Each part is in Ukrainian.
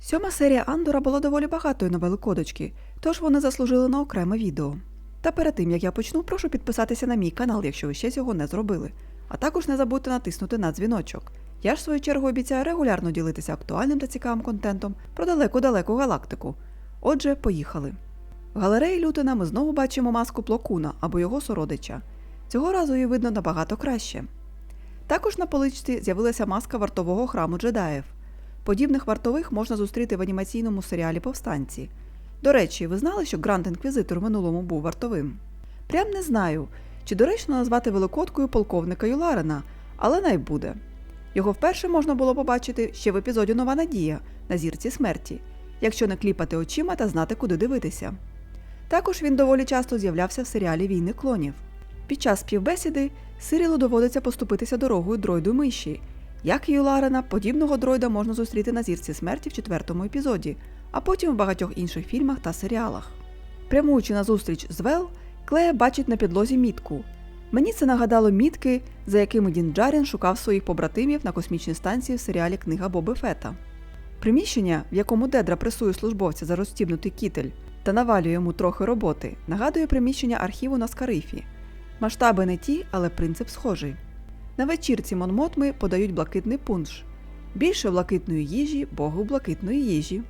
Сьома серія Андора була доволі багатою на великодочки, тож вони заслужили на окреме відео. Та перед тим як я почну, прошу підписатися на мій канал, якщо ви ще цього не зробили. А також не забудьте натиснути на дзвіночок. Я ж в свою чергу обіцяю регулярно ділитися актуальним та цікавим контентом про далеку-далеку галактику. Отже, поїхали. В галереї Лютина ми знову бачимо маску Плокуна або його сородича. Цього разу її видно набагато краще. Також на поличці з'явилася маска вартового храму джедаїв. Подібних вартових можна зустріти в анімаційному серіалі Повстанці. До речі, ви знали, що Гранд Інквізитор минулому був вартовим? Прям не знаю, чи доречно назвати великодкою полковника Юларена, але най буде. Його вперше можна було побачити ще в епізоді Нова Надія на зірці смерті, якщо не кліпати очима та знати, куди дивитися. Також він доволі часто з'являвся в серіалі Війни клонів. Під час співбесіди Сирілу доводиться поступитися дорогою дройду миші. Як і Юларена, подібного дройда можна зустріти на зірці смерті в четвертому епізоді, а потім в багатьох інших фільмах та серіалах. Прямуючи на зустріч з Вел, Клея бачить на підлозі мітку. Мені це нагадало мітки, за якими Дін Джарін шукав своїх побратимів на космічній станції в серіалі Книга Боби Фета. Приміщення, в якому Дедра пресує службовця за розстібнутий кітель та навалює йому трохи роботи, нагадує приміщення архіву на Скарифі. Масштаби не ті, але принцип схожий. На вечірці Монмотми подають блакитний пунш. Більше блакитної їжі, богу блакитної їжі.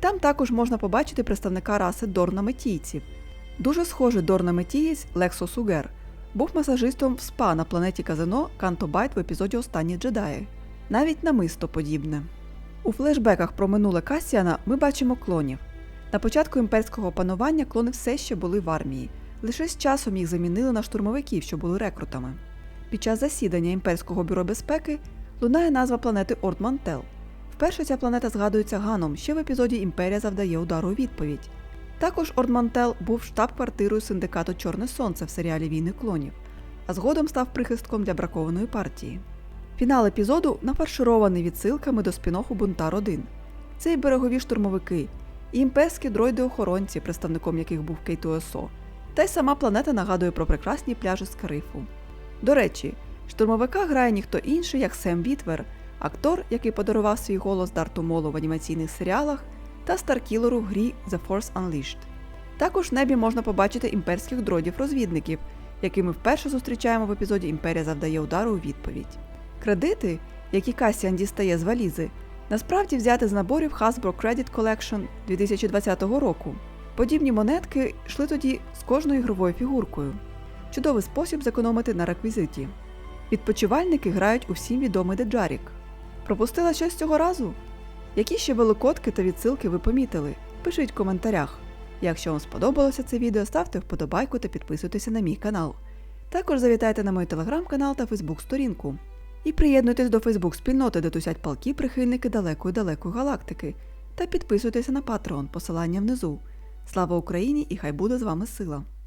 Там також можна побачити представника раси дорнаметійців. Дуже схожий дорнаметієць Лексо Сугер був масажистом в спа на планеті Казино Кантобайт в епізоді Останні джедаї. Навіть намисто подібне. У флешбеках про минуле Касіана ми бачимо клонів. На початку імперського панування клони все ще були в армії, лише з часом їх замінили на штурмовиків, що були рекрутами. Під час засідання імперського бюро безпеки лунає назва планети Ортмантел. Вперше ця планета згадується Ганом ще в епізоді Імперія завдає удару у відповідь. Також Ортмантел був штаб-квартирою синдикату Чорне Сонце в серіалі Війни клонів, а згодом став прихистком для бракованої партії. Фінал епізоду нафарширований відсилками до спіноху Бунтар 1. Це і берегові штурмовики, і імперські дроїди-охоронці, представником яких був Кейтуесо, та й сама планета нагадує про прекрасні пляжі з Карифу. До речі, штурмовика грає ніхто інший, як Сем Вітвер, актор, який подарував свій голос Дарту Молу в анімаційних серіалах та Старкілеру в грі The Force Unleashed. Також в небі можна побачити імперських дродів-розвідників, які ми вперше зустрічаємо в епізоді Імперія завдає удару у відповідь. Кредити, які Касіан дістає з валізи, насправді взяти з наборів Hasbro Credit Collection 2020 року. Подібні монетки йшли тоді з кожною ігровою фігуркою. Чудовий спосіб зекономити на реквізиті. Відпочивальники грають у всім відомий Деджарік. Пропустила щось цього разу? Які ще великодки та відсилки ви помітили? Пишіть в коментарях. Якщо вам сподобалося це відео, ставте вподобайку та підписуйтеся на мій канал. Також завітайте на мій телеграм-канал та фейсбук-сторінку. І приєднуйтесь до Фейсбук-спільноти, де тусять палки прихильники далекої далекої галактики. Та підписуйтеся на Patreon, посилання внизу. Слава Україні і хай буде з вами сила!